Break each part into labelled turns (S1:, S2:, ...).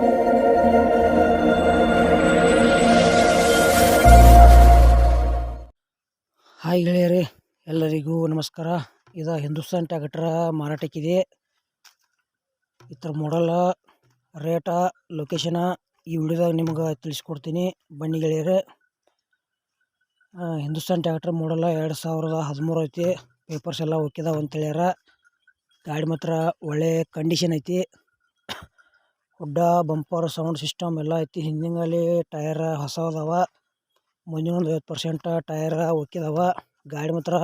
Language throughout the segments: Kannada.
S1: ಹಾಯ್ ಗೆಳೆಯರೇ, ಎಲ್ಲರಿಗೂ ನಮಸ್ಕಾರ. ಇದು ಹಿಂದೂಸ್ತಾನ್ ಟ್ಯಾಕ್ಟ್ರ ಮಾರಾಟಕ್ಕಿದೆ. ಇದ್ರ ಮಾಡಲ್ಲ ರೇಟ ಲೊಕೇಶನ ಈ ವಿಡಿಯೋದಾಗ ನಿಮ್ಗೆ ತಿಳಿಸ್ಕೊಡ್ತೀನಿ. ಬನ್ನಿ ಗೆಳೆಯರೇ. ಹಿಂದೂಸ್ತಾನ್ ಟ್ಯಾಕ್ಟ್ರ್ ಮಾಡಲ್ಲ ಎರಡು ಸಾವಿರದ ಹದಿಮೂರು ಐತಿ. ಪೇಪರ್ಸ್ ಎಲ್ಲ ಒಕ್ಕಿದಾವ ಅಂತ ಹೇಳ್ಯಾರ. ಗಾಡಿ ಮಾತ್ರ ಒಳ್ಳೆ ಕಂಡೀಷನ್ ಐತಿ. ಹುಡ್ಡ ಬಂಪರ್ ಸೌಂಡ್ ಸಿಸ್ಟಮ್ ಎಲ್ಲ ಐತಿ. ಹಿಂದಿಂಗಲ್ಲಿ ಟೈರ್ ಅದಾವ. ಮುಂದಿನ ಒಂದು ಐವತ್ತು ಪರ್ಸೆಂಟ್ ಟೈರ್ ಒಕ್ಕಿದವ ಗಾಡಿ ಮಾತ್ರ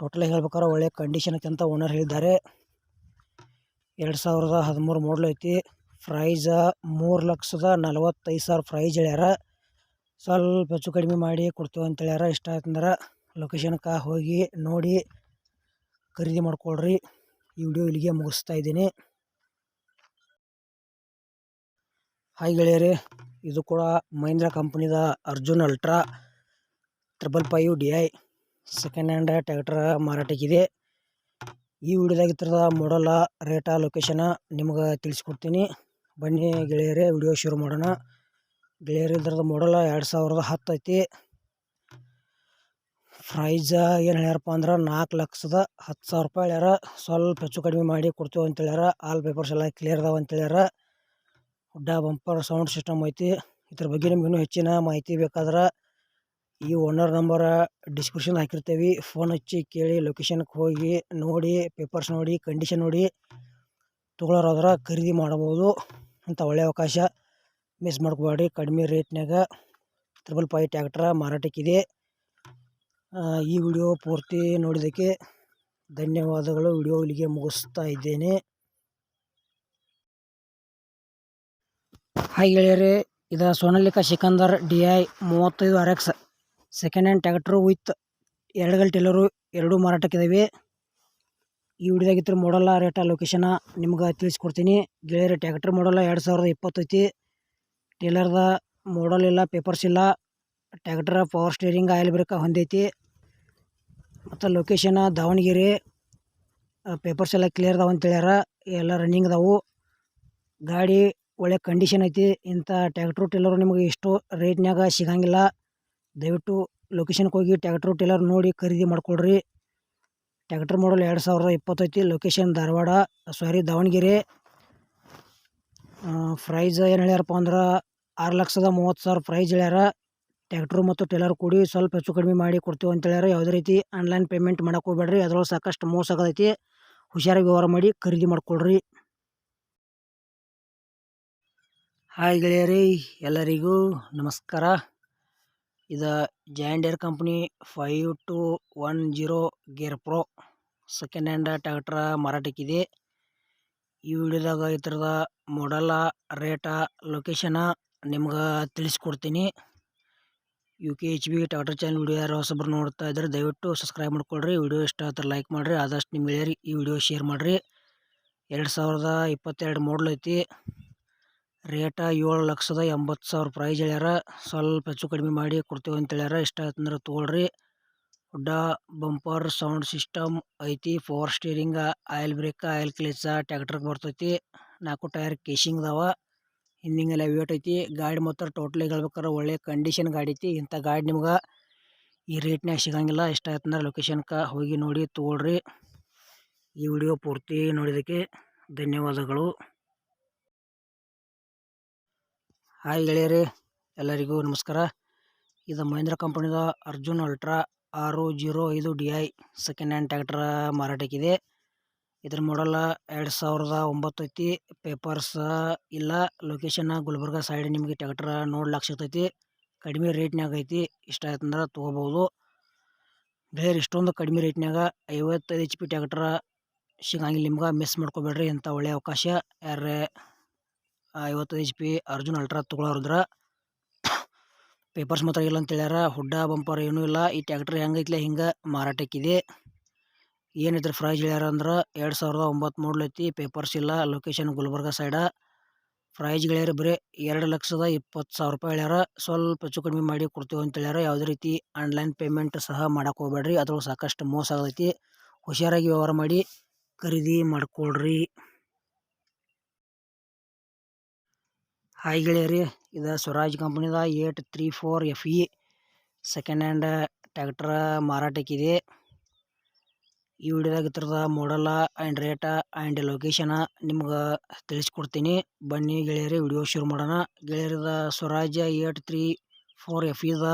S1: ಟೋಟಲಾಗಿ ಹೇಳ್ಬೇಕಾದ್ರೆ ಒಳ್ಳೆ ಕಂಡೀಷನ್ ಐತಿ ಅಂತ ಓನರ್ ಹೇಳಿದ್ದಾರೆ. ಎರಡು ಸಾವಿರದ ಹದಿಮೂರು ಮಾಡಲ್ ಐತಿ. ಪ್ರೈಸ ಮೂರು ಲಕ್ಷದ ನಲವತ್ತೈದು ಸಾವಿರ ಪ್ರೈಸ್ ಹೇಳ್ಯಾರ. ಸ್ವಲ್ಪ ಹೆಚ್ಚು ಕಡಿಮೆ ಮಾಡಿ ಕೊಡ್ತೀವಿ ಅಂತ ಹೇಳ್ಯಾರ. ಇಷ್ಟ ಆಯ್ತಂದ್ರೆ ಲೊಕೇಶನ್ಗೆ ಹೋಗಿ ನೋಡಿ ಖರೀದಿ ಮಾಡ್ಕೊಳ್ರಿ. ಈ ವಿಡಿಯೋ ಇಲ್ಲಿಗೆ ಮುಗಿಸ್ತಾ ಇದ್ದೀನಿ. ಹಾಯ್ ಗೆಳೆಯರೇ, ಇದು ಕೂಡ Mahindra ಕಂಪ್ನಿದ Arjun ultra triple five D I second hand tractor ಮಾರಾಟಕ್ಕಿದೆ. ಈ ವಿಡಿಯೋದಾಗ ಇತ್ತರದ ಮಾಡಲ್ಲ ರೇಟ ಲೊಕೇಶನ ನಿಮ್ಗೆ ತಿಳಿಸ್ಕೊಡ್ತೀನಿ. ಬನ್ನಿ ಗೆಳೆಯರೇ, ವಿಡಿಯೋ ಶುರು ಮಾಡೋಣ. ಗೆಳೆಯರು ಇದ್ರದ ಮಾಡಲ್ಲ ಎರಡು ಸಾವಿರದ ಹತ್ತು ಐತಿ. ಪ್ರೈಸ ಏನು ಹೇಳ್ಯಾರಪ್ಪ ಅಂದ್ರೆ ನಾಲ್ಕು ಲಕ್ಷದ ಹತ್ತು ಸಾವಿರ ರೂಪಾಯಿ ಹೇಳ್ಯಾರ. ಸ್ವಲ್ಪ ಹೆಚ್ಚು ಕಡಿಮೆ ಮಾಡಿ ಕೊಡ್ತೀವಿ ಅಂತ ಹೇಳ್ಯಾರ ಆಲ್ ಪೇಪರ್ಸ್ ಎಲ್ಲ ಕ್ಲಿಯರ್ ಅದಾವ ಅಂತ ಹೇಳ್ಯಾರ ಹುಡ್ಡ ಬಂಪರ್ ಸೌಂಡ್ ಸಿಸ್ಟಮ್ ಐತಿ. ಇದ್ರ ಬಗ್ಗೆ ನಿಮ್ಗೆ ಇನ್ನೂ ಹೆಚ್ಚಿನ ಮಾಹಿತಿ ಬೇಕಾದ್ರೆ ಈ ಓನರ್ ನಂಬರ ಡಿಸ್ಕ್ರಿಪ್ಷನ್ ಹಾಕಿರ್ತೀವಿ. ಫೋನ್ ಹಚ್ಚಿ ಕೇಳಿ ಲೊಕೇಶನ್ಗೆ ಹೋಗಿ ನೋಡಿ ಪೇಪರ್ಸ್ ನೋಡಿ ಕಂಡೀಷನ್ ನೋಡಿ ತೊಗೊಳೋರಾದ್ರೆ ಖರೀದಿ ಮಾಡ್ಬೋದು. ಅಂತ ಒಳ್ಳೆಯ ಅವಕಾಶ. ಮಿಸ್ ಮಾಡ್ಕೋಬೇಡಿ ಕಡಿಮೆ ರೇಟ್ನಾಗ ತ್ರಿಬಲ್ ಫೈ ಟ್ಯಾಕ್ಟ್ರ ಮಾರಾಟಕ್ಕಿದೆ ಈ ವಿಡಿಯೋ ಪೂರ್ತಿ ನೋಡಿದ್ದಕ್ಕೆ ಧನ್ಯವಾದಗಳು. ವಿಡಿಯೋ ಇಲ್ಲಿಗೆ ಮುಗಿಸ್ತಾ ಇದ್ದೇನೆ. ಹಾಯ್ ಗೆಳೆಯರಿ, ಇದು ಸೋನಾಲಿಕಾ ಸಿಕಂದರ್ ಡಿ ಐ ಮೂವತ್ತೈದು R X second hand tractor with ಎರಡು ಗಲ್ ಟೇಲರು ಎರಡೂ ಮಾರಾಟಕ್ಕಿದ್ದಾವೆ ಈ ಇದ್ರ ಮಾಡಲ್ಲ ರೇಟ ಲೊಕೇಶನ ನಿಮ್ಗೆ ತಿಳಿಸ್ಕೊಡ್ತೀನಿ. ಗೆಳೆಯರಿ ಟ್ಯಾಕ್ಟ್ರ್ ಮಾಡಲ್ಲ ಎರಡು ಸಾವಿರದ ಇಪ್ಪತ್ತೈತಿ ಟೇಲರ್ದ ಮಾಡಲ್ ಇಲ್ಲ ಪೇಪರ್ಸ್ ಇಲ್ಲ. Tractor power steering oil brake ಹೊಂದೈತಿ. ಮತ್ತು ಲೊಕೇಶನ ದಾವಣಗೆರೆ ಪೇಪರ್ಸ್ ಎಲ್ಲ ಕ್ಲಿಯರ್ ಅದಾವ ಅಂತ ಎಲ್ಲ ರನ್ನಿಂಗ್ ಅದಾವು. ಗಾಡಿ ಒಳ್ಳೆ ಕಂಡೀಷನ್ ಐತಿ. ಇಂಥ ಟ್ಯಾಕ್ಟ್ರು ಟೇಲರು ನಿಮಗೆ ಇಷ್ಟು ರೇಟ್ನಾಗ ಸಿಗಂಗಿಲ್ಲ. ದಯವಿಟ್ಟು ಲೊಕೇಶನ್ಗೆ ಹೋಗಿ ಟ್ಯಾಕ್ಟ್ರು ಟೇಲರ್ ನೋಡಿ ಖರೀದಿ ಮಾಡ್ಕೊಳ್ರಿ. ಟ್ಯಾಕ್ಟ್ರ್ ಮಾಡಲ್ ಎರಡು ಸಾವಿರದ ಇಪ್ಪತ್ತೈತಿ location Dharwad sorry Davangere. Price ಏನು ಹೇಳ್ಯಾರಪ್ಪ ಅಂದ್ರೆ ಆರು ಲಕ್ಷದ ಮೂವತ್ತು ಸಾವಿರ ಪ್ರೈಸ್ ಹೇಳ್ಯಾರ. ಟ್ಯಾಕ್ಟ್ರು ಮತ್ತು ಟೇಲರ್ ಕೂಡಿ ಸ್ವಲ್ಪ ಹೆಚ್ಚು ಕಡಿಮೆ ಮಾಡಿ ಕೊಡ್ತೀವಿ ಅಂತ ಹೇಳ್ಯಾರ. ಯಾವುದೇ ರೀತಿ ಆನ್ಲೈನ್ ಪೇಮೆಂಟ್ ಮಾಡಕ್ಕೆ ಹೋಗ್ಬೇಡ್ರಿ. ಅದ್ರೊಳಗೆ ಸಾಕಷ್ಟು ಮೋಸ ಆಗತೈತಿ ಹುಷಾರಾಗಿ ವ್ಯವಹಾರ ಮಾಡಿ ಖರೀದಿ ಮಾಡ್ಕೊಳ್ರಿ. ಹಾಯ್ ಗೆಳೆಯರಿ, ಎಲ್ಲರಿಗೂ ನಮಸ್ಕಾರ. ಇದು John Deere company five two one zero gear pro second hand tractor ಮಾರಾಟಕ್ಕಿದೆ. ಈ ವಿಡಿಯೋದಾಗ ಈ ಥರದ ಮಾಡಲ್ಲ ರೇಟ ಲೊಕೇಶನ ನಿಮ್ಗೆ ತಿಳಿಸ್ಕೊಡ್ತೀನಿ. U K H B tractor channel video ಯಾರು ಹೊಸಬ್ರು ನೋಡ್ತಾ ಇದ್ದಾರೆ ದಯವಿಟ್ಟು ಸಬ್ಸ್ಕ್ರೈಬ್ ಮಾಡ್ಕೊಳ್ರಿ. ವಿಡಿಯೋ ಇಷ್ಟ ಆದ್ರೆ ಲೈಕ್ ಮಾಡಿರಿ, ಆದಷ್ಟು ನಿಮ್ಮ ಗೆಳೆಯರಿಗೆ ಈ ವಿಡಿಯೋ ಶೇರ್ ಮಾಡಿರಿ. ಎರಡು ಸಾವಿರದ ಇಪ್ಪತ್ತೆರಡು ಮಾಡಲ್ ಐತಿ. ರೇಟ ಏಳು ಲಕ್ಷದ ಎಂಬತ್ತು ಸಾವಿರ ಪ್ರೈಸ್ ಹೇಳ್ಯಾರ. ಸ್ವಲ್ಪ ಹೆಚ್ಚು ಕಡಿಮೆ ಮಾಡಿ ಕೊಡ್ತೀವಿ ಅಂತ ಹೇಳ್ಯಾರ. ಇಷ್ಟ ಆಯ್ತಂದ್ರೆ ತೊಗೊಳ್ರಿ ಹುಡ್ಡ ಬಂಪರ್, ಸೌಂಡ್ ಸಿಸ್ಟಮ್ ಐತಿ power steering, oil brake, oil clutch, ಟ್ಯಾಕ್ಟ್ರಿಗೆ ಬರ್ತೈತಿ. ನಾಲ್ಕು ಟೈರ್ ಕೇಶಿಂಗ್ ಅದಾವ. ಹಿಂದಿಂಗೆಲ್ಲ ವೇಟ್ ಐತಿ. ಗಾಡಿ ಮಾತ್ರ ಟೋಟಲಿ ಹೇಳ್ಬೇಕಾರೆ ಒಳ್ಳೆ ಕಂಡೀಷನ್ ಗಾಡಿ ಐತಿ. ಇಂಥ ಗಾಡಿ ನಿಮ್ಗೆ ಈ ರೇಟ್ನಾಗ ಸಿಗಂಗಿಲ್ಲ. ಇಷ್ಟ ಆಯ್ತಂದ್ರೆ ಲೊಕೇಶನ್ಗೆ ಹೋಗಿ ನೋಡಿ ತೊಗೊಳ್ರಿ ಈ ವಿಡಿಯೋ ಪೂರ್ತಿ ನೋಡಿದ್ದಕ್ಕೆ ಧನ್ಯವಾದಗಳು. ಹಾಯ್ ಗೆಳೆಯರೇ, ಎಲ್ಲರಿಗೂ ನಮಸ್ಕಾರ. ಇದು ಮಹೇಂದ್ರ ಕಂಪನಿದ ಅರ್ಜುನ್ ಅಲ್ಟ್ರಾ ಆರು ಜೀರೋ ಐದು D I second hand tractor ಮಾರಾಟಕ್ಕಿದೆ. ಇದ್ರ ಮಾಡಲ್ಲ ಎರಡು ಸಾವಿರದ ಒಂಬತ್ತು ಐತಿ. ಪೇಪರ್ಸ್ ಇಲ್ಲ. ಲೊಕೇಶನ್ ಗುಲ್ಬರ್ಗ ಸೈಡ್ ನಿಮಗೆ ಟ್ಯಾಕ್ಟ್ರ ನೋಡ್ಲಾಕ್ ಸಿಗ್ತೈತಿ. ಕಡಿಮೆ ರೇಟ್ನಾಗ ಐತಿ. ಇಷ್ಟ ಆಯ್ತಂದ್ರೆ ತೊಗೋಬೋದು ಬೇರೆ ಇಷ್ಟೊಂದು ಕಡಿಮೆ ರೇಟ್ನಾಗ ಐವತ್ತೈದು ಎಚ್ ಪಿ ಟ್ಯಾಕ್ಟ್ರ ಸಿಗಂಗಿಲ್ಲ. ನಿಮ್ಗೆ ಮಿಸ್ ಮಾಡ್ಕೋಬೇಡ್ರಿ. ಇಂಥ ಒಳ್ಳೆಯ ಅವಕಾಶ. ಯಾರೇ ಐವತ್ತೈದು ಎಚ್ ಪಿ ಅರ್ಜುನ್ ಅಲ್ಟ್ರಾ ತೊಗೊಳೋರಿದ್ರ ಪೇಪರ್ಸ್ ಮಾತ್ರ ಇಲ್ಲ ಅಂತ ಹೇಳ್ಯಾರ. ಹುಡ್ಡ, ಬಂಪರ್ ಏನೂ ಇಲ್ಲ. ಈ ಟ್ಯಾಕ್ಟ್ರ್ ಹೆಂಗೈತ್ಲೆ ಹಿಂಗೆ ಮಾರಾಟಕ್ಕಿದೆ. ಏನಿದ್ರೆ ಪ್ರೈಸ್ ಹೇಳ್ಯಾರ ಅಂದ್ರೆ ಎರಡು ಸಾವಿರದ ಒಂಬತ್ತು ಮಾಡಲ್ ಐತಿ ಪೇಪರ್ಸ್ ಇಲ್ಲ ಲೊಕೇಶನ್ ಗುಲ್ಬರ್ಗ ಸೈಡ ಪ್ರೈಸ್ ಹೇಳ್ಯಾರ ಬರೀ ಎರಡು ಲಕ್ಷದ ಇಪ್ಪತ್ತು ಸಾವಿರ ರೂಪಾಯಿ ಹೇಳ್ಯಾರ. ಸ್ವಲ್ಪ ಹೆಚ್ಚು ಕಡಿಮೆ ಮಾಡಿ ಕೊಡ್ತೀವಿ ಅಂತ ಹೇಳ್ಯಾರ. ಯಾವುದೇ ರೀತಿ ಆನ್ಲೈನ್ ಪೇಮೆಂಟ್ ಸಹ ಮಾಡಕ್ಕೆ ಹೋಗ್ಬೇಡ್ರಿ ಅದ್ರೊಳಗೆ ಸಾಕಷ್ಟು ಮೋಸ ಆಗೈತಿ ಹುಷಾರಾಗಿ ವ್ಯವಹಾರ ಮಾಡಿ ಖರೀದಿ ಮಾಡ್ಕೊಳ್ರಿ. ಹಾಯ್ ಗೆಳೆಯರಿ, ಇದು Swaraj ಕಂಪ್ನಿದ eight three four F E second hand tractor ಮಾರಾಟಕ್ಕಿದೆ ಈ ವಿಡಿಯೋದಾಗ ಇದ್ರದ ಮಾಡಲ ಆ್ಯಂಡ್ ರೇಟ ಆ್ಯಂಡ್ ಲೊಕೇಶನ ನಿಮ್ಗೆ ತಿಳಿಸ್ಕೊಡ್ತೀನಿ. ಬನ್ನಿ ಗೆಳೆಯರಿ, ವಿಡಿಯೋ ಶುರು ಮಾಡೋಣ. ಗೆಳೆಯರಿದ Swaraj eight three four F ಇದ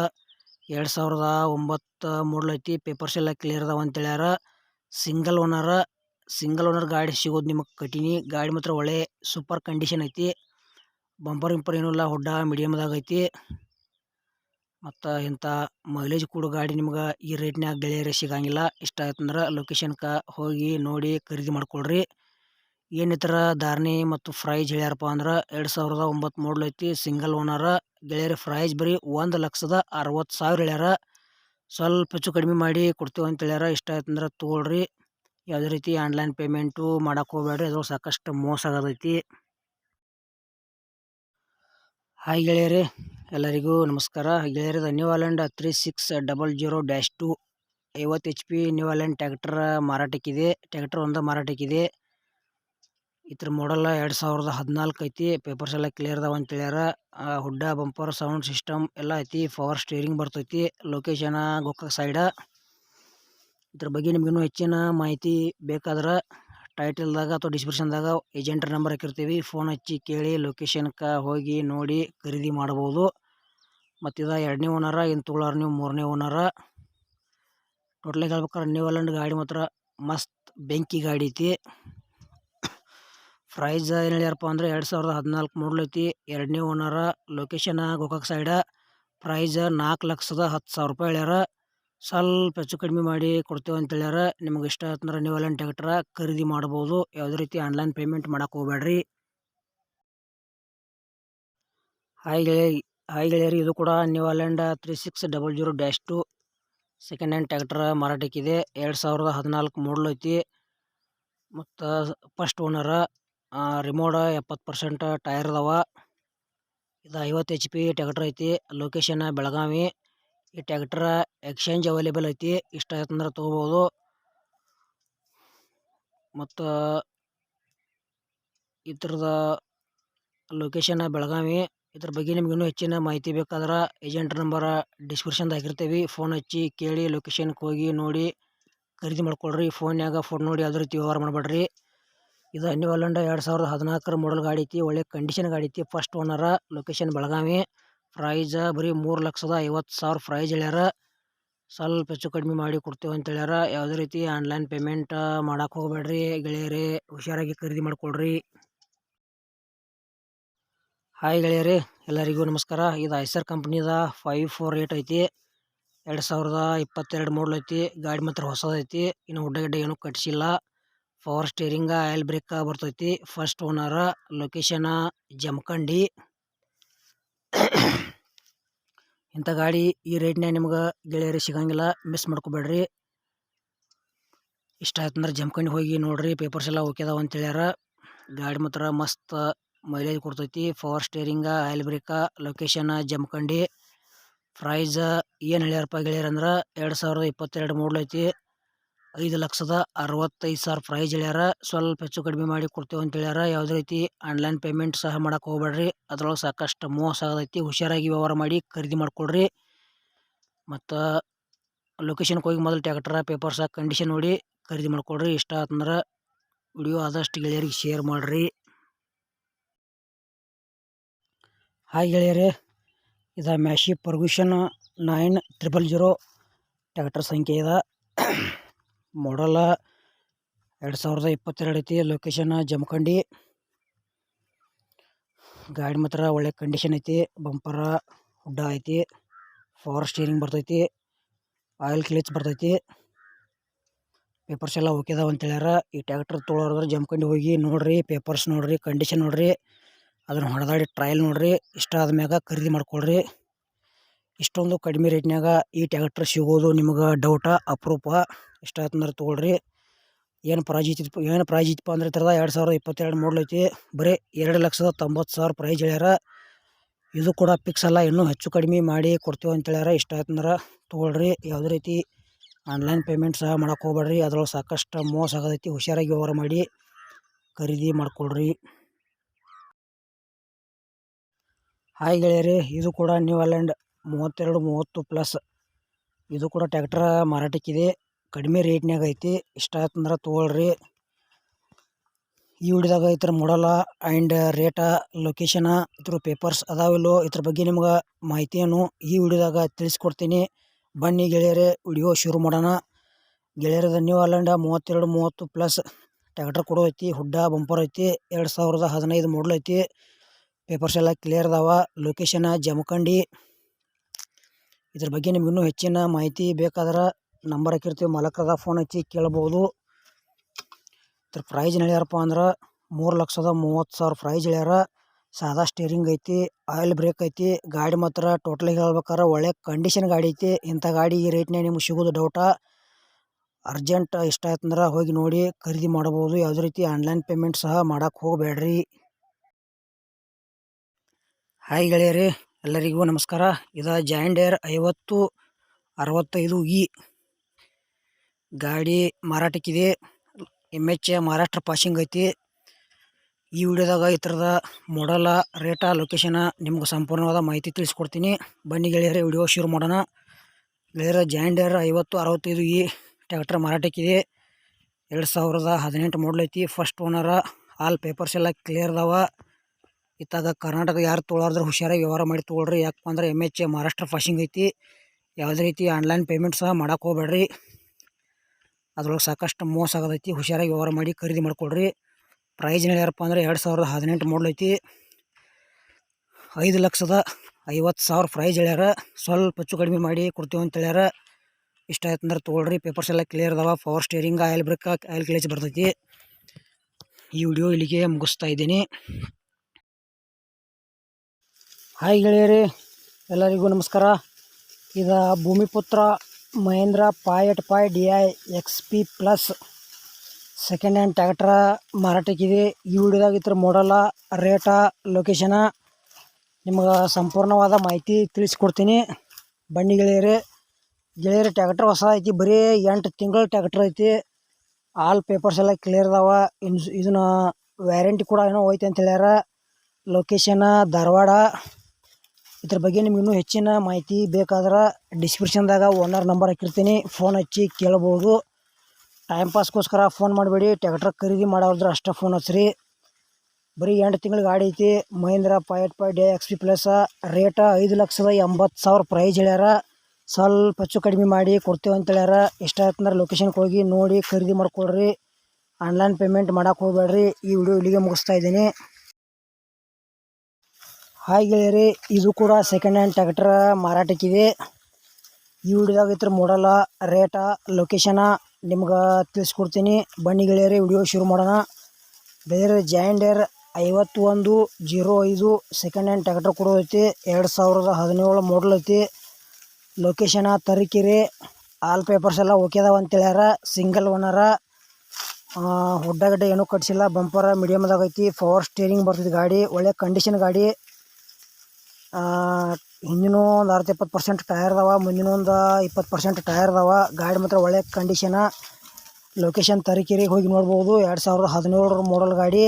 S1: ಎರಡು ಸಾವಿರದ ಒಂಬತ್ತು ಮಾಡಲ್ ಐತಿ. ಪೇಪರ್ಸ್ ಎಲ್ಲ ಕ್ಲಿಯರ್ ಅದಾವ ಅಂತ ಹೇಳ್ಯಾರ ಸಿಂಗಲ್ ಓನರ ಸಿಂಗಲ್ ಓನರ್ ಗಾಡಿ ಸಿಗೋದು ನಿಮಗೆ ಕಠಿಣಿ ಗಾಡಿ ಮಾತ್ರ ಒಳ್ಳೆ ಸೂಪರ್ ಕಂಡೀಷನ್ ಐತಿ. ಬಂಪರ್ ಗಿಂಪರ್ ಏನೂ ಇಲ್ಲ, ಹುಡ್ಡ ಮೀಡಿಯಮ್ದಾಗ ಐತಿ. ಮತ್ತು ಇಂಥ ಮೈಲೇಜ್ ಕೂಡ ಗಾಡಿ ನಿಮ್ಗೆ ಈ ರೇಟ್ನ್ಯಾಗ ಗೆಳೆಯರೆ ಸಿಗಂಗಿಲ್ಲ. ಇಷ್ಟ ಆಯ್ತಂದ್ರೆ ಲೊಕೇಶನ್ಗೆ ಹೋಗಿ ನೋಡಿ ಖರೀದಿ ಮಾಡ್ಕೊಳ್ರಿ ಏನು ಈ ಮತ್ತು ಫ್ರೈಜ್ ಹೇಳ್ಯಾರಪ್ಪ ಅಂದ್ರೆ ಎರಡು ಸಾವಿರದ ಒಂಬತ್ತು ಮಾಡಲ್ ಐತಿ ಸಿಂಗಲ್ ಓನರ ಗೆಳೆಯರಿ ಫ್ರೈಜ್ ಬರೀ ಒಂದು ಲಕ್ಷದ ಅರವತ್ತು ಸಾವಿರ ಹೇಳ್ಯಾರ. ಸ್ವಲ್ಪ ಹೆಚ್ಚು ಕಡಿಮೆ ಮಾಡಿ ಕೊಡ್ತೀವಿ ಅಂತ ಹೇಳ್ಯಾರ. ಇಷ್ಟ ಆಯ್ತಂದ್ರೆ ತೊಗೊಳ್ರಿ. ಯಾವುದೇ ರೀತಿ ಆನ್ಲೈನ್ ಪೇಮೆಂಟು ಮಾಡೋಕೆ ಹೋಗ್ಬೇಡ್ರಿ, ಅದ್ರೊಳಗೆ ಸಾಕಷ್ಟು ಮೋಸ ಆಗೋದೈತಿ. ಹಾಯ್ ಗೆಳೆಯರಿ, ಎಲ್ಲರಿಗೂ ನಮಸ್ಕಾರ. ಗೆಳೆಯರೆ New Holland three six double zero dash two ಐವತ್ತು H P New Holland tractor ಮಾರಾಟಕ್ಕಿದೆ. Tractor ಒಂದು ಮಾರಾಟಕ್ಕಿದೆ. ಇದ್ರ ಮಾಡಲ್ಲ ಎರಡು ಸಾವಿರದ ಹದಿನಾಲ್ಕು ಐತಿ. ಪೇಪರ್ಸ್ ಎಲ್ಲ ಕ್ಲಿಯರ್ ಅದಾವ ಅಂತ ಹೇಳ್ಯಾರ. ಹುಡ್ಡ ಬಂಪರ್ ಸೌಂಡ್ ಸಿಸ್ಟಮ್ ಎಲ್ಲ ಐತಿ. ಪವರ್ ಸ್ಟೀರಿಂಗ್ ಬರ್ತೈತಿ. ಲೊಕೇಶನ ಗೊಕ್ಕ ಸೈಡ ಇದ್ರ ಬಗ್ಗೆ ನಿಮಗಿನ್ನೂ ಹೆಚ್ಚಿನ ಮಾಹಿತಿ ಬೇಕಾದ್ರೆ ಟೈಟಲ್ದಾಗ ಅಥವಾ ಡಿಸ್ಕ್ರಿಪ್ಷನ್ದಾಗ ಏಜೆಂಟ್ರ ನಂಬರ್ ಹಾಕಿರ್ತೀವಿ. ಫೋನ್ ಹಚ್ಚಿ ಕೇಳಿ ಲೊಕೇಶನ್ಗೆ ಹೋಗಿ ನೋಡಿ ಖರೀದಿ ಮಾಡ್ಬೋದು. ಮತ್ತು ಇದು ಎರಡನೇ ಓನರ ಇನ್ನು ತೊಗೊಳೋರು ನೀವು ಮೂರನೇ ಓನರ. ಟೋಟ್ಲಾಗಿ ಹೇಳ್ಬೇಕಾರೆ ನ್ಯೂ ಅಲ್ಯಾಂಡ್ ಗಾಡಿ ಮಾತ್ರ ಮಸ್ತ್ ಬೆಂಕಿ ಗಾಡಿ ಐತಿ. ಪ್ರೈಸ್ ಏನು ಹೇಳ್ಯಾರಪ್ಪ ಅಂದರೆ ಎರಡು ಸಾವಿರದ ಹದಿನಾಲ್ಕು ಮಾಡಲ್ ಐತಿ. ಎರಡನೇ owner, location Gokak side price ನಾಲ್ಕು ಲಕ್ಷದ ಹತ್ತು ಸಾವಿರ ರೂಪಾಯಿ ಹೇಳ್ಯಾರ. ಸ್ವಲ್ಪ ಹೆಚ್ಚು ಕಡಿಮೆ ಮಾಡಿ ಕೊಡ್ತೇವೆ ಅಂತ ಹೇಳ್ಯಾರ. ನಿಮ್ಗೆ ಇಷ್ಟ ಆಯ್ತಂದ್ರೆ ನೀವು ಆನ್ಲೈನ್ ಟ್ಯಾಕ್ಟ್ರ ಖರೀದಿ ಮಾಡ್ಬೋದು. ಯಾವುದೇ ರೀತಿ ಆನ್ಲೈನ್ ಪೇಮೆಂಟ್ ಮಾಡೋಕೆ ಹೋಗ್ಬೇಡ್ರಿ. ಹಾಯ್ ಹಾಯ್ ಗೆಳೆಯರಿ, ಇದು ಕೂಡ New Holland three six double zero dash two second hand tractor ಮಾರಾಟಕ್ಕಿದೆ ಎರಡು ಸಾವಿರದ ಹದಿನಾಲ್ಕು ಮಾಡಲ್ ಐತಿ. ಮತ್ತು ಫಸ್ಟ್ ಓನರ ರಿಮೋಡ ಎಪ್ಪತ್ತು ಪರ್ಸೆಂಟ್ ಟೈರ್ ಅದಾವ. ಇದು ಐವತ್ತು ಎಚ್ ಪಿ ಟ್ಯಾಕ್ಟ್ರ್ ಐತಿ. ಲೊಕೇಶನ್ ಬೆಳಗಾವಿ. ಈ ಟ್ಯಾಕ್ಟ್ರ ಎಕ್ಸ್ಚೇಂಜ್ ಅವೈಲೇಬಲ್ ಐತಿ, ಇಷ್ಟ ಆಯ್ತಂದ್ರೆ ತೊಗೋಬೋದು. ಮತ್ತು ಇದ್ರದ ಲೊಕೇಶನ್ ಬೆಳಗಾವಿ, ಇದ್ರ ಬಗ್ಗೆ ನಿಮ್ಗೆ ಇನ್ನೂ ಹೆಚ್ಚಿನ ಮಾಹಿತಿ ಬೇಕಾದ್ರೆ ಏಜೆಂಟ್ ನಂಬರ್ ಡಿಸ್ಕ್ರಿಪ್ಷನ್ದಾಗ ಹಾಕಿರ್ತೀವಿ ಫೋನ್ ಹಚ್ಚಿ, ಕೇಳಿ ಲೊಕೇಶನ್ಗೆ ಹೋಗಿ, ನೋಡಿ, ಖರೀದಿ ಮಾಡ್ಕೊಳ್ರಿ ಫೋನ್ಯಾಗ ಫೋನ್ ನೋಡಿ ಯಾವುದೇ ರೀತಿ ವ್ಯವಹಾರ ಮಾಡಬೇಡ್ರಿ. ಇದು ಅನ್ಯೂ ಎರಡು ಸಾವಿರದ ಹದಿನಾಲ್ಕರ ಮಾಡಲ್ ಗಾಡಿ ಐತಿ, ಒಳ್ಳೆ ಕಂಡೀಷನ್ ಗಾಡಿ ಐತಿ. First owner location Belagavi. Price ಬರೀ ಮೂರು ಲಕ್ಷದ ಐವತ್ತು ಸಾವಿರ ಪ್ರೈಜ್ ಹೇಳ್ಯಾರ. ಸ್ವಲ್ಪ ಹೆಚ್ಚು ಕಡಿಮೆ ಮಾಡಿ ಕೊಡ್ತೇವೆ ಅಂತ ಹೇಳ್ಯಾರ. ಯಾವುದೇ ರೀತಿ ಆನ್ಲೈನ್ ಪೇಮೆಂಟ್ ಮಾಡೋಕೆ ಹೋಗಬೇಡ್ರಿ. ಗೆಳೆಯರಿ, ಹುಷಾರಾಗಿ ಖರೀದಿ ಮಾಡಿಕೊಡ್ರಿ ಹಾಯ್ ಗೆಳೆಯರಿ, ಎಲ್ಲರಿಗೂ ನಮಸ್ಕಾರ. ಇದು ಐಸರ್ ಕಂಪ್ನಿದ ಫೈವ್ ಫೋರ್ ಏಟ್ ಐತಿ. ಎರಡು ಸಾವಿರದ ಇಪ್ಪತ್ತೆರಡು ಮಾಡಲ್ ಐತಿ. ಗಾಡಿ ಮಾತ್ರ ಹೊಸದೈತಿ ಇನ್ನು ಗಿಡ್ಡ ಏನೂ ಕಟ್ಸಿಲ್ಲ. ಪವರ್ ಸ್ಟೇರಿಂಗ ಆಯಿಲ್ ಬ್ರೇಕ್ ಬರ್ತೈತಿ. First owner location Jamkhandi. ಇಂಥ ಗಾಡಿ ಈ ರೇಟ್ನ್ಯಾಗ ನಿಮ್ಗೆ ಗೆಳೆಯರಿ ಸಿಗಂಗಿಲ್ಲ ಮಿಸ್ ಮಾಡ್ಕೋಬೇಡ್ರಿ. ಇಷ್ಟ ಆಯ್ತಂದ್ರೆ ಜಮ್ಕಂಡಿ ಹೋಗಿ ನೋಡಿರಿ ಪೇಪರ್ಸ್ ಎಲ್ಲ ಓಕೆ ಅಂತ ಹೇಳ್ಯಾರ ಗಾಡಿ ಮಾತ್ರ ಮಸ್ತ್ ಮೈಲೇಜ್ ಕೊಡ್ತೈತಿ. Power steering oil brake location Jamkhandi price ಏನು ಹೇಳ್ಯಾರಪ್ಪ ಗೆಳೆಯರಂದ್ರೆ ಎರಡು ಸಾವಿರದ ಇಪ್ಪತ್ತೆರಡು ಐತಿ. ಐದು ಲಕ್ಷದ ಅರವತ್ತೈದು ಸಾವಿರ ಪ್ರೈಸ್ ಹೇಳ್ಯಾರ. ಸ್ವಲ್ಪ ಹೆಚ್ಚು ಕಡಿಮೆ ಮಾಡಿ ಕೊಡ್ತೇವೆ ಅಂತ ಹೇಳ್ಯಾರ. ಯಾವುದೇ ರೀತಿ? ಆನ್ಲೈನ್ ಪೇಮೆಂಟ್ ಸಹ ಮಾಡೋಕೆ ಹೋಗ್ಬೇಡ್ರಿ ಅದ್ರೊಳಗೆ ಸಾಕಷ್ಟು ಮೋಸ ಆಗೈತಿ ಹುಷಾರಾಗಿ ವ್ಯವಹಾರ ಮಾಡಿ ಖರೀದಿ ಮಾಡಿಕೊಡ್ರಿ. ಮತ್ತು ಲೊಕೇಶನ್ಗೆ ಹೋಗಿ ಮೊದಲು ಟ್ಯಾಕ್ಟ್ರ ಪೇಪರ್ಸ ಕಂಡೀಷನ್ ನೋಡಿ ಖರೀದಿ ಮಾಡಿಕೊಡ್ರಿ. ಇಷ್ಟ ಆತಂದ್ರೆ ವಿಡಿಯೋ ಆದಷ್ಟು ಗೆಳೆಯರಿಗೆ ಶೇರ್ ಮಾಡಿರಿ. ಹಾಯ್ ಗೆಳೆಯರೇ. ಇದು Massey Ferguson nine triple zero tractor ಸಂಖ್ಯೆ ಇದೆ. ಮಾಡಲ, ಎರಡು ಸಾವಿರದ ಇಪ್ಪತ್ತೆರಡು ಐತಿ ಲೊಕೇಶನ್ ಜಮಖಂಡಿ. ಗಾಡಿ ಮಾತ್ರ ಒಳ್ಳೆ ಕಂಡೀಷನ್ ಐತಿ ಬಂಪರ ಹುಡ್ಡ ಐತಿ ಫಾರ್ ಸ್ಟೀರಿಂಗ್ ಬರ್ತೈತಿ ಆಯಿಲ್ ಕ್ಲಿಚ್ ಬರ್ತೈತಿ. ಪೇಪರ್ಸ್ ಎಲ್ಲ ಓಕೆ ಅಂತ ಹೇಳ್ಯಾರ. ಈ ಟ್ಯಾಕ್ಟರ್ ತೊಳೋದ್ರೆ ಜಮ್ಕಂಡಿ ಹೋಗಿ ನೋಡಿರಿ ಪೇಪರ್ಸ್ ನೋಡ್ರಿ ಕಂಡೀಷನ್ ನೋಡಿರಿ, ಅದನ್ನು ಹೊಡೆದಾಡಿ ಟ್ರಯಲ್ ನೋಡ್ರಿ, ಇಷ್ಟ ಆದ್ಮ್ಯಾಗ ಖರೀದಿ ಮಾಡ್ಕೊಳ್ರಿ. ಇಷ್ಟೊಂದು ಕಡಿಮೆ ರೇಟ್ನಾಗ ಈ ಟ್ಯಾಕ್ಟರ್ ಸಿಗೋದು ನಿಮ್ಗೆ ಡೌಟ ಅಪರೂಪ. ಇಷ್ಟ ಆಯ್ತಂದ್ರೆ ತೊಗೊಳ್ರಿ. ಏನು ಪ್ರೈಜ್ ಇತ್ತು ಏನು ಪ್ರೈಜ್ ಇತ್ತಪ್ಪ ಅಂದ್ರೆ ಥರದ ಎರಡು ಸಾವಿರದ ಇಪ್ಪತ್ತೆರಡು ಮಾಡಲ್ ಐತಿ. ಬರೀ ಎರಡು ಲಕ್ಷದ ತೊಂಬತ್ತು ಸಾವಿರ ಪ್ರೈಜ್ ಹೇಳ್ಯಾರ. ಇದು ಕೂಡ ಫಿಕ್ಸ್ ಅಲ್ಲ, ಇನ್ನೂ ಹೆಚ್ಚು ಕಡಿಮೆ ಮಾಡಿ ಕೊಡ್ತೀವಿ ಅಂತ ಹೇಳ್ಯಾರ. ಇಷ್ಟ ಆಯ್ತಂದ್ರೆ ತೊಗೊಳ್ರಿ. ಯಾವುದೇ ರೀತಿ ಆನ್ಲೈನ್ ಪೇಮೆಂಟ್ ಸಹ ಮಾಡಕ್ಕೆ ಹೋಗ್ಬೇಡ್ರಿ. ಅದ್ರೊಳಗೆ ಸಾಕಷ್ಟು ಮೋಸ ಆಗೋದೈತಿ ಹುಷಾರಾಗಿ ವ್ಯವಹಾರ ಮಾಡಿ ಖರೀದಿ ಮಾಡ್ಕೊಳ್ರಿ. ಹಾಯ್ ಗೆಳೆಯರಿ, ಇದು ಕೂಡ ನ್ಯೂ ಐಲ್ಯಾಂಡ್ ಮೂವತ್ತೆರಡು, ಮೂವತ್ತು ಪ್ಲಸ್ ಇದು ಕೂಡ ಟ್ಯಾಕ್ಟ್ರ ಮಾರಾಟಕ್ಕಿದೆ. ಕಡಿಮೆ ರೇಟ್ನಾಗ ಐತಿ. ಇಷ್ಟ ಆಯ್ತಂದ್ರೆ ತೊಗೊಳ್ರಿ. ಈ ವಿಡಿಯೋದಾಗ ಇದ್ರ ಮಾಡಲ್ಲ ಆ್ಯಂಡ್ ರೇಟ ಲೊಕೇಶನ ಇದ್ರ ಪೇಪರ್ಸ್ ಅದಾವಿಲ್ಲೋ ಇದ್ರ ಬಗ್ಗೆ ನಿಮ್ಗೆ ಮಾಹಿತಿಯನ್ನು ಈ ವಿಡಿಯೋದಾಗ ತಿಳಿಸ್ಕೊಡ್ತೀನಿ. ಬನ್ನಿ ಗೆಳೆಯರೇ, ವಿಡಿಯೋ ಶುರು ಮಾಡೋಣ. ಗೆಳೆಯರ ನ್ಯೂ ಅಲ್ಯಾಂಡ ಮೂವತ್ತೆರಡು ಮೂವತ್ತು ಪ್ಲಸ್ ಟ್ಯಾಕ್ಟರ್ ಕೊಡೋ ಐತಿ, ಹುಡ್ಡ, ಬಂಪರ್ ಐತಿ, ಎರಡು ಸಾವಿರದ ಹದಿನೈದು ಮಾಡಲ್ ಐತಿ. ಪೇಪರ್ಸ್ ಎಲ್ಲ ಕ್ಲಿಯರ್ ಅದಾವ. ಲೊಕೇಶನ ಜಮಖಂಡಿ. ಇದ್ರ ಬಗ್ಗೆ ನಿಮ್ಗೆ ಇನ್ನೂ ಹೆಚ್ಚಿನ ಮಾಹಿತಿ ಬೇಕಾದ್ರೆ ನಂಬರ್ ಹಾಕಿರ್ತೀವಿ, ಮಲಕ್ರದ ಫೋನ್ ಹಚ್ಚಿ ಕೇಳ್ಬೋದು. ಇದ್ರ ಪ್ರೈಸ್ ಹೇಳ್ಯಾರಪ್ಪ ಅಂದ್ರೆ ಮೂರು ಲಕ್ಷದ ಮೂವತ್ತು ಸಾವಿರ ಪ್ರೈಸ್ ಹೇಳ್ಯಾರ ಸಾದಾ ಸ್ಟೇರಿಂಗ್ ಐತಿ ಆಯಿಲ್ ಬ್ರೇಕ್ ಐತಿ, ಗಾಡಿ ಮಾತ್ರ ಟೋಟಲಾಗಿ ಹೇಳ್ಬೇಕಾರೆ, ಒಳ್ಳೆ ಕಂಡೀಷನ್ ಗಾಡಿ ಐತಿ. ಇಂಥ ಗಾಡಿ ಈ ರೇಟ್ನಾಗ ನಿಮ್ಗೆ ಸಿಗೋದು ಡೌಟ ಅರ್ಜೆಂಟ್ ಇಷ್ಟ ಆಯ್ತಂದ್ರೆ ಹೋಗಿ ನೋಡಿ, ಖರೀದಿ ಮಾಡ್ಬೋದು. ಯಾವುದೇ ರೀತಿ ಆನ್ಲೈನ್ ಪೇಮೆಂಟ್ ಸಹ ಮಾಡೋಕ್ಕೆ ಹೋಗಬೇಡ್ರಿ ಹಾಯ್ ಗೆಳೆಯರಿ, ಎಲ್ಲರಿಗೂ ನಮಸ್ಕಾರ. ಇದು ಜಾಯಿಂಡೇರ್ ಐವತ್ತು ಅರವತ್ತೈದು ಇ ಗಾಡಿ ಮಾರಾಟಕ್ಕಿದೆ. ಎಂ ಎಚ್ ಮಹಾರಾಷ್ಟ್ರ ಪಾಸಿಂಗ್ ಐತಿ. ಈ ವಿಡಿಯೋದಾಗ ಈ ಥರದ ಮಾಡಲ ರೇಟ ಲೊಕೇಶನ ನಿಮ್ಗೆ ಸಂಪೂರ್ಣವಾದ ಮಾಹಿತಿ ತಿಳಿಸ್ಕೊಡ್ತೀನಿ. ಬನ್ನಿ ಗೆಳೆಯರೆ, ವಿಡಿಯೋ ಶುರು ಮಾಡೋಣ. ಗೆಳೆಯರ ಜಾಯಿಂಡೇರ್ ಐವತ್ತು, ಅರವತ್ತೈದು ಈ ಟ್ಯಾಕ್ಟರ್ ಮಾರಾಟಕ್ಕಿದೆ. ಎರಡು ಸಾವಿರದ ಹದಿನೆಂಟು ಮಾಡಲ್ ಐತಿ. ಫಸ್ಟ್ ಓನರ ಆಲ್ ಪೇಪರ್ಸ್ ಎಲ್ಲ ಕ್ಲಿಯರ್ ಅದಾವ. ಇತ್ತಾಗ ಕರ್ನಾಟಕ ಯಾರು ತೊಗೊಳಾರ್ದ್ರೆ ಹುಷಾರಾಗಿ ವ್ಯವಹಾರ ಮಾಡಿ ತೊಗೊಳ್ರಿ. ಯಾಕಪ್ಪ ಅಂದ್ರೆ ಎಂ ಎಚ್ ಮಹಾರಾಷ್ಟ್ರ ಫಾಶಿಂಗ್ ಐತಿ. ಯಾವುದೇ ರೀತಿ ಆನ್ಲೈನ್ ಪೇಮೆಂಟ್ ಸಹ ಮಾಡೋಕೆ ಹೋಗ್ಬೇಡ್ರಿ. ಅದ್ರೊಳಗೆ ಸಾಕಷ್ಟು ಮೋಸ ಆಗೋದೈತಿ ಹುಷಾರಾಗಿ ವ್ಯವಹಾರ ಮಾಡಿ ಖರೀದಿ ಮಾಡಿಕೊಡ್ರಿ ಪ್ರೈಸ್ ಹೇಳ್ಯಾರಪ್ಪ ಅಂದ್ರೆ ಎರಡು ಸಾವಿರದ ಹದಿನೆಂಟು ಮಾಡಲ್ ಐತಿ. ಐದು ಲಕ್ಷದ ಐವತ್ತು ಸಾವಿರ ಪ್ರೈಸ್ ಹೇಳ್ಯಾರ. ಸ್ವಲ್ಪ ಹೆಚ್ಚು ಕಡಿಮೆ ಮಾಡಿ ಕೊಡ್ತೀವಿ ಅಂತ ಹೇಳ್ಯಾರ. ಇಷ್ಟ ಆಯ್ತು ಅಂದ್ರೆ ತೊಗೊಳ್ರಿ ಪೇಪರ್ಸ್ ಎಲ್ಲ ಕ್ಲಿಯರ್ ಅದಾವ. Power steering oil brake oil clutch ಬರ್ತೈತಿ. ಈ ವಿಡಿಯೋ ಇಲ್ಲಿಗೆ ಮುಗಿಸ್ತಾ ಇದ್ದೀನಿ. ಹಾಯ್ ಗೆಳೆಯರಿ, ಎಲ್ಲರಿಗೂ ನಮಸ್ಕಾರ. ಇದು Bhumiputra Mahindra five five D I X P plus. Second hand tractor ಮಾರಾಟಕ್ಕಿದೆ ಈ ವಿಡಿಯೋದಾಗ ಮಾಡಲ ರೇಟ ಲೊಕೇಶನ ನಿಮ್ಗೆ ಸಂಪೂರ್ಣವಾದ ಮಾಹಿತಿ ತಿಳಿಸ್ಕೊಡ್ತೀನಿ. ಬನ್ನಿ ಗೆಳೆಯರೆ ಗೆಳೆಯರೆ ಟ್ಯಾಕ್ಟ್ರ್ ಹೊಸ ಐತಿ, ಬರೀ ಎಂಟು ತಿಂಗಳು ಟ್ಯಾಕ್ಟ್ರ್ ಐತಿ. ಆಲ್ ಪೇಪರ್ಸ್ ಎಲ್ಲ ಕ್ಲಿಯರ್ ಅದಾವ. ಇನ್ಸ್ ಇದನ್ನ ವ್ಯಾರಂಟಿ ಕೂಡ ಏನೋ ಹೋಯ್ತು ಅಂತ ಹೇಳ್ಯಾರ. ಲೊಕೇಶನ ಧಾರವಾಡ. ಇದ್ರ ಬಗ್ಗೆ ನಿಮ್ಗೆ ಇನ್ನೂ ಹೆಚ್ಚಿನ ಮಾಹಿತಿ ಬೇಕಾದ್ರೆ ಡಿಸ್ಕ್ರಿಪ್ಷನ್ದಾಗ ಓನರ್ ನಂಬರ್ ಹಾಕಿರ್ತೀನಿ. ಫೋನ್ ಹಚ್ಚಿ ಕೇಳ್ಬೋದು. ಟೈಮ್ ಪಾಸ್ಗೋಸ್ಕರ ಫೋನ್ ಮಾಡಬೇಡಿ. ಟ್ಯಾಕ್ಟ್ರ್ ಖರೀದಿ ಮಾಡೋದ್ರ ಅಷ್ಟೇ ಫೋನ್ ಹಚ್ಚಿರಿ ಬರೀ ಎಂಟು ತಿಂಗಳ ಗಾಡಿ ಐತಿ. Mahindra point five D X P plus rate ಐದು ಲಕ್ಷದ ಎಂಬತ್ತು ಸಾವಿರ ಪ್ರೈಸ್ ಹೇಳ್ಯಾರ. ಸ್ವಲ್ಪ ಹೆಚ್ಚು ಕಡಿಮೆ ಮಾಡಿ ಕೊಡ್ತೇವೆ ಅಂತ ಹೇಳ್ಯಾರ. ಇಷ್ಟ ಆಯ್ತಂದ್ರೆ ಲೊಕೇಶನ್ಗೆ ಹೋಗಿ ನೋಡಿ ಖರೀದಿ ಮಾಡ್ಕೊಳ್ರಿ. ಆನ್ಲೈನ್ ಪೇಮೆಂಟ್ ಮಾಡಕ್ಕೆ ಹೋಗ್ಬೇಡ್ರಿ. ಈ ವಿಡಿಯೋ ಇಲ್ಲಿಗೆ ಮುಗಿಸ್ತಾ ಇದ್ದೀನಿ. ಹಾಯ್ ಗೆಳೆಯರಿ, ಇದು ಕೂಡ ಸೆಕೆಂಡ್ ಹ್ಯಾಂಡ್ ಟ್ಯಾಕ್ಟರ್ ಮಾರಾಟಕ್ಕಿದೆ. ಈ ವಿಡಿಯೋದಾಗ ಇದ್ರ ಮಾಡಲ ರೇಟ ಲೊಕೇಶನ ನಿಮ್ಗೆ ತಿಳಿಸ್ಕೊಡ್ತೀನಿ. ಬನ್ನಿ ಗೆಳೆಯರಿ, ವಿಡಿಯೋ ಶುರು ಮಾಡೋಣ. ಬೇರೆ ಜಾಯಿಂಡೇರ್ ಐವತ್ತು ಒಂದು ಜೀರೋ ಐದು ಸೆಕೆಂಡ್ ಹ್ಯಾಂಡ್ ಟ್ಯಾಕ್ಟ್ರ್ ಕೊಡೋದೈತಿ ಎರಡು ಸಾವಿರದ ಹದಿನೇಳು ಮಾಡಲ್ ಐತಿ. ಲೊಕೇಶನ ತರೀಕೆರೆ ಆಲ್ ಪೇಪರ್ಸ್ ಎಲ್ಲ ಓಕೆ ಅಂತ ಹೇಳ್ಯಾರ. ಸಿಂಗಲ್ ಓನರ ಹುಡ್ಡಗಡ್ಡೆ ಏನೂ ಕಟ್ಸಿಲ್ಲ. ಬಂಪರ್ ಮೀಡಿಯಮ್ದಾಗ ಐತಿ. ಪವರ್ ಸ್ಟೇರಿಂಗ್ ಬರ್ತೈತಿ ಗಾಡಿ. ಒಳ್ಳೆ ಕಂಡೀಷನ್ ಗಾಡಿ. ಹಿಂದಿನ ಒಂದು ಅರ್ಧ ಇಪ್ಪತ್ತು ಪರ್ಸೆಂಟ್ ಟಯರ್ ಅದಾವ, ಮುಂದಿನ ಒಂದು ಇಪ್ಪತ್ತು ಪರ್ಸೆಂಟ್ ಟಯರ್ ಅದಾವ. ಗಾಡಿ ಮಾತ್ರ ಒಳ್ಳೆ ಕಂಡೀಷನ ಲೊಕೇಶನ್ ತರೀಕೆರೆಗೆ ಹೋಗಿ ನೋಡ್ಬೋದು. ಎರಡು ಸಾವಿರದ ಹದಿನೇಳರ ಮಾಡಲ್ ಗಾಡಿ.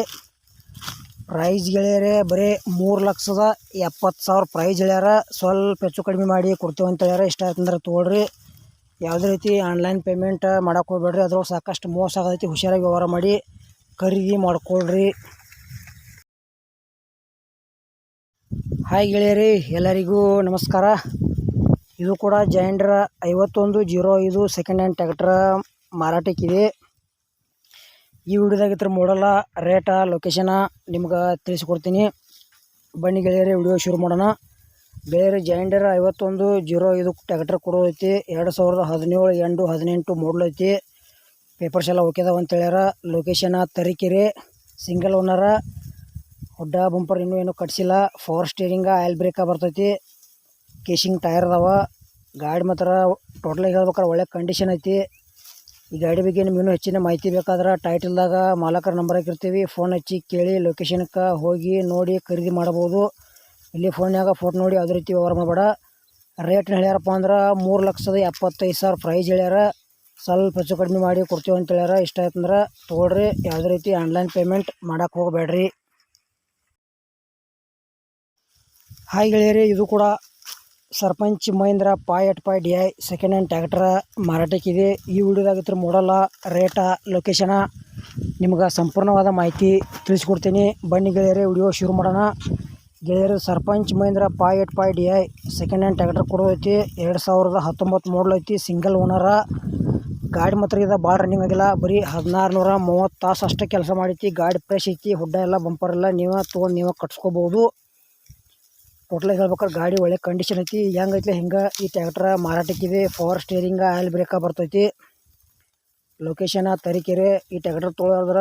S1: ಪ್ರೈಸ್ ಗೆಳೆಯರೆ, ಬರೀ ಮೂರು ಲಕ್ಷದ ಎಪ್ಪತ್ತು ಸಾವಿರ ಪ್ರೈಸ್ ಹೇಳ್ಯಾರ ಸ್ವಲ್ಪ ಹೆಚ್ಚು ಕಡಿಮೆ ಮಾಡಿ ಕೊಡ್ತೀವಿ ಅಂತ ಹೇಳ್ಯಾರ. ಇಷ್ಟ ಆಯ್ತಂದ್ರೆ ತೊಗೊಳ್ರಿ. ಯಾವುದೇ ರೀತಿ ಆನ್ಲೈನ್ ಪೇಮೆಂಟ್ ಮಾಡೋಕ್ಕೆ ಹೋಗ್ಬೇಡ್ರಿ. ಅದ್ರೊಳಗೆ ಸಾಕಷ್ಟು ಮೋಸ ಆಗೈತಿ ಹುಷಾರಾಗಿ ವ್ಯವಹಾರ ಮಾಡಿ ಖರೀದಿ ಮಾಡ್ಕೊಳ್ರಿ. ಹಾಯ್ ಗೆಳೆಯರಿ, ಎಲ್ಲರಿಗೂ ನಮಸ್ಕಾರ. ಇದು ಕೂಡ ಜೈಂಡ್ರ ಐವತ್ತೊಂದು ಜೀರೋ ಐದು ಸೆಕೆಂಡ್ ಹ್ಯಾಂಡ್ ಟ್ಯಾಕ್ಟ್ರ ಮಾರಾಟಕ್ಕಿದೆ. ಈ ವಿಡಿಯೋದಾಗ ಇದ್ರ ಮೂಡಲ್ಲ ರೇಟ ಲೊಕೇಶನ ನಿಮ್ಗೆ ತಿಳಿಸ್ಕೊಡ್ತೀನಿ. ಬನ್ನಿ ಗೆಳೆಯರಿ, ವಿಡಿಯೋ ಶುರು ಮಾಡೋಣ. ಗೆಳೆಯರಿ ಜೈಂಡರ್ ಐವತ್ತೊಂದು ಜೀರೋ ಐದು ಟ್ಯಾಕ್ಟ್ರ್ ಕೊಡೋದೈತಿ ಎರಡು ಸಾವಿರದ ಹದಿನೇಳು ಎಂಟು ಹದಿನೆಂಟು ಮಾಡಲ್ ಐತಿ. ಪೇಪರ್ಸ್ ಎಲ್ಲ ಓಕೆ ಅದಾವ ಅಂತ ಹೇಳ್ಯಾರ. Location Tarikere single owner hood bumper ಇನ್ನೂ ಏನೂ ಕಟ್ಸಿಲ್ಲ. ಫೋರ್ ಸ್ಟೇರಿಂಗ ಆಯಿಲ್ ಬ್ರೇಕ ಬರ್ತೈತಿ. ಕೇಶಿಂಗ್ ಟೈರ್ ಅದಾವ. ಗಾಡಿ ಮಾತ್ರ ಟೋಟಲಾಗಿ ಹೇಳ್ಬೇಕಾರೆ ಒಳ್ಳೆ ಕಂಡೀಷನ್ ಐತಿ. ಈ ಗಾಡಿ ಬಗ್ಗೆ ನಿಮ್ಗೆ ಇನ್ನೂ ಹೆಚ್ಚಿನ ಮಾಹಿತಿ ಬೇಕಾದ್ರೆ ಟೈಟಲ್ದಾಗ ಮಾಲಕರ ನಂಬರ್ ಹಾಕಿರ್ತೀವಿ. ಫೋನ್ ಹಚ್ಚಿ ಕೇಳಿ ಲೊಕೇಶನ್ಗೆ ಹೋಗಿ, ನೋಡಿ, ಖರೀದಿ ಮಾಡ್ಬೋದು ಇಲ್ಲಿ ಫೋನ್ಯಾಗ ಫೋಟೋ ನೋಡಿ ಅದೇ ರೀತಿ ವ್ಯವಹಾರ ಮಾಡಬೇಡ. ರೇಟ್ ಹೇಳ್ಯಾರಪ್ಪ ಅಂದ್ರೆ ಮೂರು ಲಕ್ಷದ ಎಪ್ಪತ್ತೈದು ಸಾವಿರ ಪ್ರೈಸ್ ಹೇಳ್ಯಾರ. ಸ್ವಲ್ಪ ಹೆಚ್ಚು ಕಡಿಮೆ ಮಾಡಿ ಕೊಡ್ತೀವಿ ಅಂತ ಹೇಳ್ಯಾರ. ಇಷ್ಟ ಆಯ್ತಂದ್ರೆ ತೊಗೊಳ್ರಿ. ಯಾವುದೇ ರೀತಿ ಆನ್ಲೈನ್ ಪೇಮೆಂಟ್ ಮಾಡೋಕ್ಕೆ ಹೋಗಬೇಡ್ರಿ. ಹಾಯ್ ಗೆಳೆಯರಿ, ಇದು ಕೂಡ Sarpanch Mahindra five eight five D I second hand tractor ಮಾರಾಟಕ್ಕಿದೆ. ಈ ವಿಡಿಯೋದಾಗ ಇದ್ರ ಮೂಡಲ್ಲ ರೇಟ ಲೊಕೇಶನ ನಿಮ್ಗೆ ಸಂಪೂರ್ಣವಾದ ಮಾಹಿತಿ ತಿಳಿಸ್ಕೊಡ್ತೀನಿ. ಬನ್ನಿ ಗೆಳೆಯರಿ, ವಿಡಿಯೋ ಶುರು ಮಾಡೋಣ. ಗೆಳೆಯರು, Sarpanch Mahindra five eight five D I second hand tractor ಕೊಡೋದೈತಿ ಎರಡು ಸಾವಿರದ ಹತ್ತೊಂಬತ್ತು ಮಾಡಲ್ ಐತಿ ಸಿಂಗಲ್ ಓನರ ಗಾಡಿ ಮಾತ್ರ ಇದೆ, ಭಾಳ ರನ್ನಿಂಗ್ ಆಗಿಲ್ಲ. ಬರೀ ಹದಿನಾರು ನೂರ ಮೂವತ್ತು ತಾಸು ಅಷ್ಟೇ ಕೆಲಸ ಮಾಡೈತಿ. ಗಾಡಿ ಫ್ರೆಶ್ ಐತಿ, ಹುಡ್ಡ ಎಲ್ಲ ಬಂಪರ್ ಎಲ್ಲ ನೀವೇ ತೊಗೊಂಡು ನೀವೇ ಕಟ್ಸ್ಕೊಬೋದು. ಟೋಟಲಾಗಿ ಹೇಳ್ಬೇಕಾದ್ರೆ ಗಾಡಿ ಒಳ್ಳೆ ಕಂಡೀಷನ್ ಐತಿ. ಹೆಂಗೈತಿ ಹಿಂಗೆ ಈ ಟ್ಯಾಕ್ಟ್ರ ಮಾರಾಟಕ್ಕಿದೆ ಪವರ್ ಸ್ಟೇರಿಂಗ ಆಯಿಲ್ ಬ್ರೇಕ ಬರ್ತೈತಿ. ಲೊಕೇಶನ್ ತರೀಕೆರೆ. ಈ ಟ್ಯಾಕ್ಟ್ರ್ ತೊಗೊಳೋದ್ರ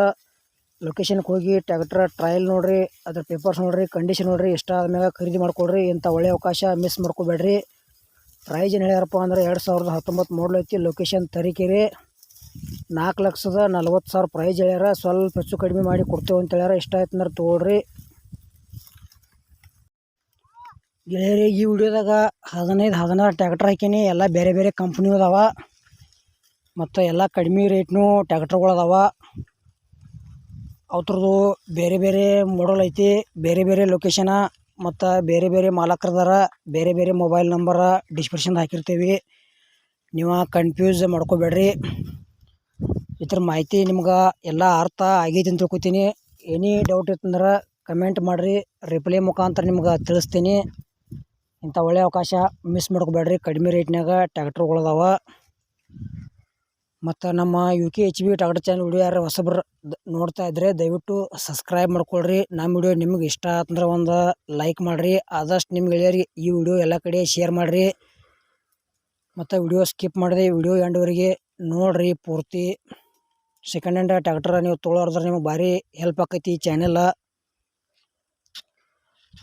S1: ಲೊಕೇಶನ್ಗೆ ಹೋಗಿ ಟ್ಯಾಕ್ಟ್ರ ಟ್ರಯಲ್ ನೋಡಿರಿ, ಅದ್ರ ಪೇಪರ್ಸ್ ನೋಡಿರಿ ಕಂಡೀಷನ್ ನೋಡಿರಿ ಇಷ್ಟ ಆದ್ಮ್ಯಾಗ ಖರೀದಿ ಮಾಡ್ಕೊಳ್ರಿ ಇಂಥ ಒಳ್ಳೆ ಅವಕಾಶ ಮಿಸ್ ಮಾಡ್ಕೋಬೇಡ್ರಿ. ಪ್ರೈಸ್ ಏನು ಹೇಳ್ಯಾರಪ್ಪ ಅಂದ್ರೆ ಎರಡು ಸಾವಿರದ ಹತ್ತೊಂಬತ್ತು ಮಾಡಲ್ ಐತಿ ಲೊಕೇಶನ್ ತರೀಕೆರೆ. ನಾಲ್ಕು ಲಕ್ಷದ ನಲ್ವತ್ತು ಸಾವಿರ ಪ್ರೈಸ್ ಹೇಳ್ಯಾರ. ಸ್ವಲ್ಪ ಹೆಚ್ಚು ಕಡಿಮೆ ಮಾಡಿ ಕೊಡ್ತೇವೆ ಅಂತ ಹೇಳ್ಯಾರ. ಇಷ್ಟ ಆಯ್ತು ಅಂದ್ರೆ ತೊಗೊಳ್ರಿ. ಗೆಳೆಯರಿ, ಈ ವಿಡಿಯೋದಾಗ ಹದಿನೈದು, ಹದಿನಾರು ಟ್ಯಾಕ್ಟರ್ ಹಾಕೀನಿ. ಎಲ್ಲ ಬೇರೆ ಬೇರೆ ಕಂಪ್ನಿ ಅದಾವ. ಮತ್ತು ಎಲ್ಲ ಕಡಿಮೆ ರೇಟ್ನು ಟ್ಯಾಕ್ಟರ್ಗಳು ಅದಾವ. ಅವ್ರದ್ದು ಬೇರೆ ಬೇರೆ ಮಾಡಲ್ ಐತಿ. ಬೇರೆ ಬೇರೆ ಲೊಕೇಶನ ಮತ್ತು ಬೇರೆ ಬೇರೆ ಮಾಲಕರದಾರ ಬೇರೆ ಬೇರೆ ಮೊಬೈಲ್ ನಂಬರ ಡಿಸ್ಕ್ರಿಪ್ಷನ್ ಹಾಕಿರ್ತೀವಿ. ನೀವು ಕನ್ಫ್ಯೂಸ್ ಮಾಡ್ಕೋಬೇಡ್ರಿ. ಇದ್ರ ಮಾಹಿತಿ ನಿಮ್ಗೆ ಎಲ್ಲ ಅರ್ಥ ಆಗೈತಿ ಅಂತ ತಿಳ್ಕೊತೀನಿ. ಎನಿ ಡೌಟ್ ಇತ್ತಂದ್ರೆ ಕಮೆಂಟ್ ಮಾಡಿರಿ. ರಿಪ್ಲೈ ಮುಖಾಂತರ ನಿಮ್ಗೆ ತಿಳಿಸ್ತೀನಿ. ಇಂಥ ಒಳ್ಳೆಯ ಅವಕಾಶ ಮಿಸ್ ಮಾಡ್ಕೋಬೇಡ್ರಿ. ಕಡಿಮೆ ರೇಟ್ನಾಗ ಟ್ಯಾಕ್ಟ್ರುಗಳದಾವ ಮತ್ತು ನಮ್ಮ U K H B tractor channel video ಯಾರು ಹೊಸಬ್ರು ನೋಡ್ತಾ ಇದ್ದರೆ ದಯವಿಟ್ಟು ಸಬ್ಸ್ಕ್ರೈಬ್ ಮಾಡ್ಕೊಳ್ರಿ. ನಮ್ಮ ವಿಡಿಯೋ ನಿಮ್ಗೆ ಇಷ್ಟ ಆತಂದ್ರೆ ಒಂದು ಲೈಕ್ ಮಾಡಿರಿ. ಆದಷ್ಟು ನಿಮ್ಗೆ ಗೆಳೆಯರಿಗೆ ಈ ವಿಡಿಯೋ ಎಲ್ಲ ಕಡೆ ಶೇರ್ ಮಾಡಿರಿ. ಮತ್ತು ವಿಡಿಯೋ ಸ್ಕಿಪ್ ಮಾಡಿದೆ ವಿಡಿಯೋ ಎಂಡವರಿಗೆ ನೋಡಿರಿ ಪೂರ್ತಿ. ಸೆಕೆಂಡ್ ಹ್ಯಾಂಡ್ ಟ್ಯಾಕ್ಟರ್ ನೀವು ತೊಗೊಳೋದ್ರೆ ನಿಮಗೆ ಭಾರಿ ಹೆಲ್ಪ್ ಆಕೈತಿ ಈ ಚಾನೆಲ್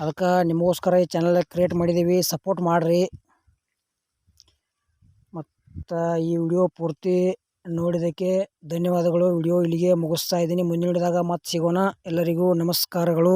S1: ಅದಕ್ಕೆ ನಿಮಗೋಸ್ಕರ ಈ ಚಾನಲ್ ಕ್ರಿಯೇಟ್ ಮಾಡಿದ್ದೀವಿ. ಸಪೋರ್ಟ್ ಮಾಡಿರಿ. ಮತ್ತು ಈ ವಿಡಿಯೋ ಪೂರ್ತಿ ನೋಡಿದ್ದಕ್ಕೆ ಧನ್ಯವಾದಗಳು. ವಿಡಿಯೋ ಇಲ್ಲಿಗೆ ಮುಗಿಸ್ತಾ ಇದ್ದೀನಿ. ಮುಂದಿನ ವಿಡಿಯೋದಾಗ ಮತ್ತೆ ಸಿಗೋಣ. ಎಲ್ಲರಿಗೂ ನಮಸ್ಕಾರಗಳು.